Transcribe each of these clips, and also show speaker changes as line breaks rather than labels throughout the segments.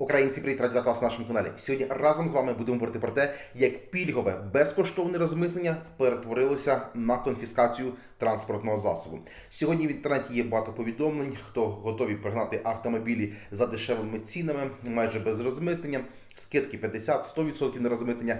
Українці, привіт, раді вас на нашому каналі. Сьогодні разом з вами будемо говорити про те, як пільгове безкоштовне розмитнення перетворилося на конфіскацію транспортного засобу. Сьогодні в інтернеті є багато повідомлень, хто готові пригнати автомобілі за дешевими цінами, майже без розмитнення, скидки 50-100% на розмитнення.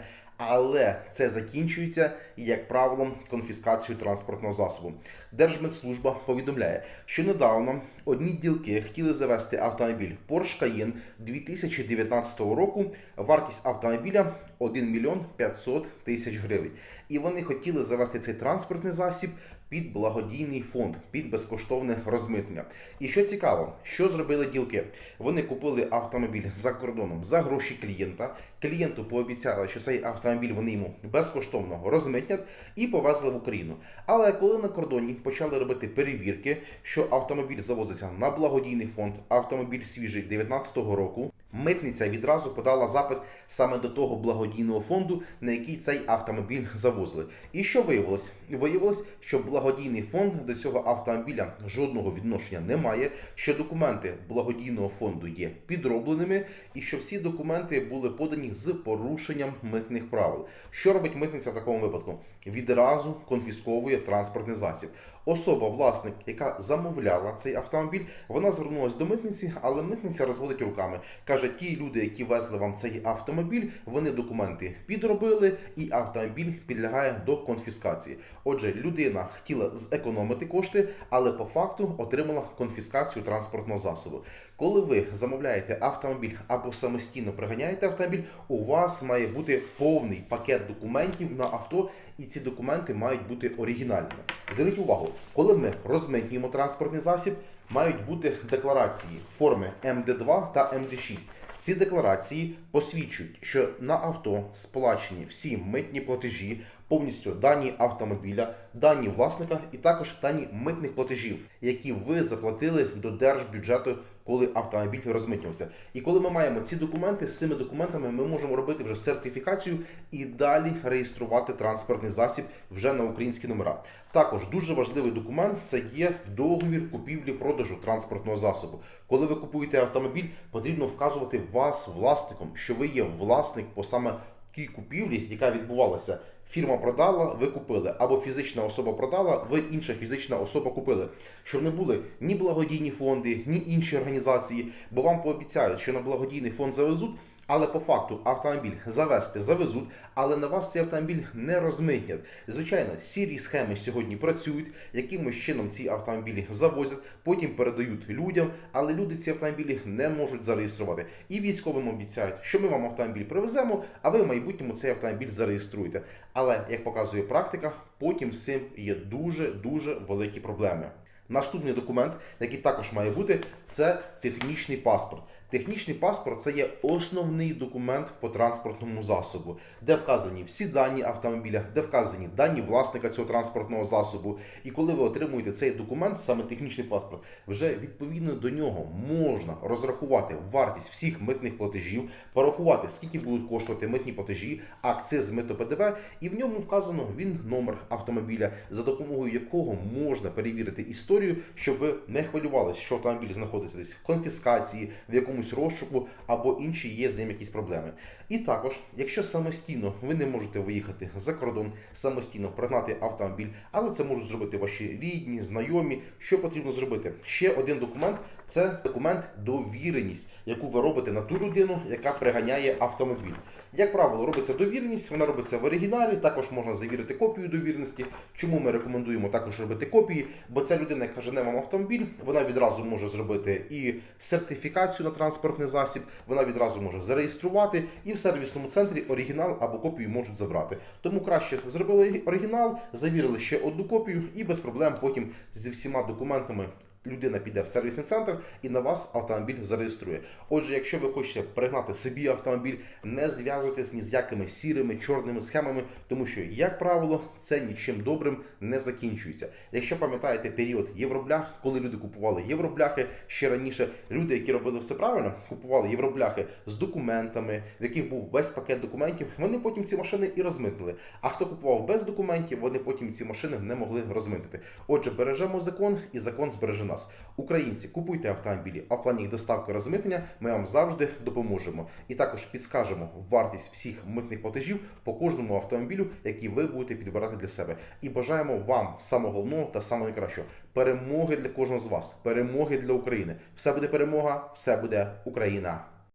Але це закінчується, як правило, конфіскацією транспортного засобу. Держмедслужба повідомляє, що недавно одні ділки хотіли завести автомобіль Porsche Cayenne 2019 року. Вартість автомобіля 1 мільйон 500 тисяч гривень. І вони хотіли завести цей транспортний засіб під благодійний фонд, під безкоштовне розмитнення. І що цікаво, що зробили ділки? Вони купили автомобіль за кордоном за гроші клієнта. Клієнту пообіцяли, що цей автомобіль вони йому безкоштовно розмитнять і повезли в Україну. Але коли на кордоні почали робити перевірки, що автомобіль завозиться на благодійний фонд, автомобіль свіжий 19-го року. Митниця відразу подала запит саме до того благодійного фонду, на який цей автомобіль завозили. І що виявилось? Виявилось, що благодійний фонд до цього автомобіля жодного відношення не має, що документи благодійного фонду є підробленими, і що всі документи були подані з порушенням митних правил. Що робить митниця в такому випадку? Відразу конфісковує транспортний засіб. Особа, власник, яка замовляла цей автомобіль, вона звернулася до митниці, але митниця розводить руками. Каже, ті люди, які везли вам цей автомобіль, вони документи підробили, і автомобіль підлягає до конфіскації. Отже, людина хотіла зекономити кошти, але по факту отримала конфіскацію транспортного засобу. Коли ви замовляєте автомобіль або самостійно приганяєте автомобіль, у вас має бути повний пакет документів на авто, і ці документи мають бути оригінальними. Зверніть увагу, коли ми розмитнюємо транспортний засіб, мають бути декларації форми МД2 та МД6. Ці декларації посвідчують, що на авто сплачені всі митні платежі, повністю дані автомобіля, дані власника і також дані митних платежів, які ви заплатили до держбюджету, коли автомобіль розмитнювався. І коли ми маємо ці документи, з цими документами ми можемо робити вже сертифікацію і далі реєструвати транспортний засіб вже на українські номера. Також дуже важливий документ це є договір купівлі-продажу транспортного засобу. Коли ви купуєте автомобіль, потрібно вказувати вас власником, що ви є власник по саме тій купівлі, яка відбувалася. Фірма продала, ви купили, або фізична особа продала, ви інша фізична особа купили. Щоб не були ні благодійні фонди, ні інші організації, бо вам пообіцяють, що на благодійний фонд завезуть. Але по факту автомобіль завести завезуть, але на вас цей автомобіль не розмитнять. Звичайно, сірі схеми сьогодні працюють, якимось чином ці автомобілі завозять, потім передають людям, але люди ці автомобілі не можуть зареєструвати. І військовим обіцяють, що ми вам автомобіль привеземо, а ви в майбутньому цей автомобіль зареєструєте. Але як показує практика, потім з цим є дуже дуже великі проблеми. Наступний документ, який також має бути, це технічний паспорт. Технічний паспорт це є основний документ по транспортному засобу, де вказані всі дані автомобіля, де вказані дані власника цього транспортного засобу. І коли ви отримуєте цей документ, саме технічний паспорт, вже відповідно до нього можна розрахувати вартість всіх митних платежів, порахувати, скільки будуть коштувати митні платежі, акциз, мито ПДВ, і в ньому вказано він номер автомобіля, за допомогою якого можна перевірити історію, щоб ви не хвилювалися, що автомобіль знаходиться десь в конфіскації, в якомусь розшуку або інші є з ним якісь проблеми. І також, якщо самостійно ви не можете виїхати за кордон, самостійно пригнати автомобіль, але це можуть зробити ваші рідні, знайомі. Що потрібно зробити? Ще один документ це документ довіреність, яку ви робите на ту людину, яка приганяє автомобіль. Як правило, робиться довіреність, вона робиться в оригіналі, також можна завірити копію довіреності. Чому ми рекомендуємо також робити копії? Бо ця людина, яка жене вам автомобіль, вона відразу може зробити і сертифікацію на транспортний засіб, вона відразу може зареєструвати, і в сервісному центрі оригінал або копію можуть забрати. Тому краще зробили оригінал, завірили ще одну копію, і без проблем потім зі всіма документами людина піде в сервісний центр і на вас автомобіль зареєструє. Отже, якщо ви хочете пригнати собі автомобіль, не зв'язуйтесь ні з якими сірими чорними схемами, тому що, як правило, це нічим добрим не закінчується. Якщо пам'ятаєте період євроблях, коли люди купували євробляхи ще раніше, люди, які робили все правильно, купували євробляхи з документами, в яких був весь пакет документів, вони потім ці машини і розмитнили. А хто купував без документів, вони потім ці машини не могли розмитити. Отже, бережемо закон, і закон збереже нас. Українці, купуйте автомобілі, а в плані їх доставки розмитнення ми вам завжди допоможемо. І також підскажемо вартість всіх митних платежів по кожному автомобілю, який ви будете підбирати для себе. І бажаємо вам самого головного та самого найкращого перемоги для кожного з вас, перемоги для України. Все буде перемога, все буде Україна.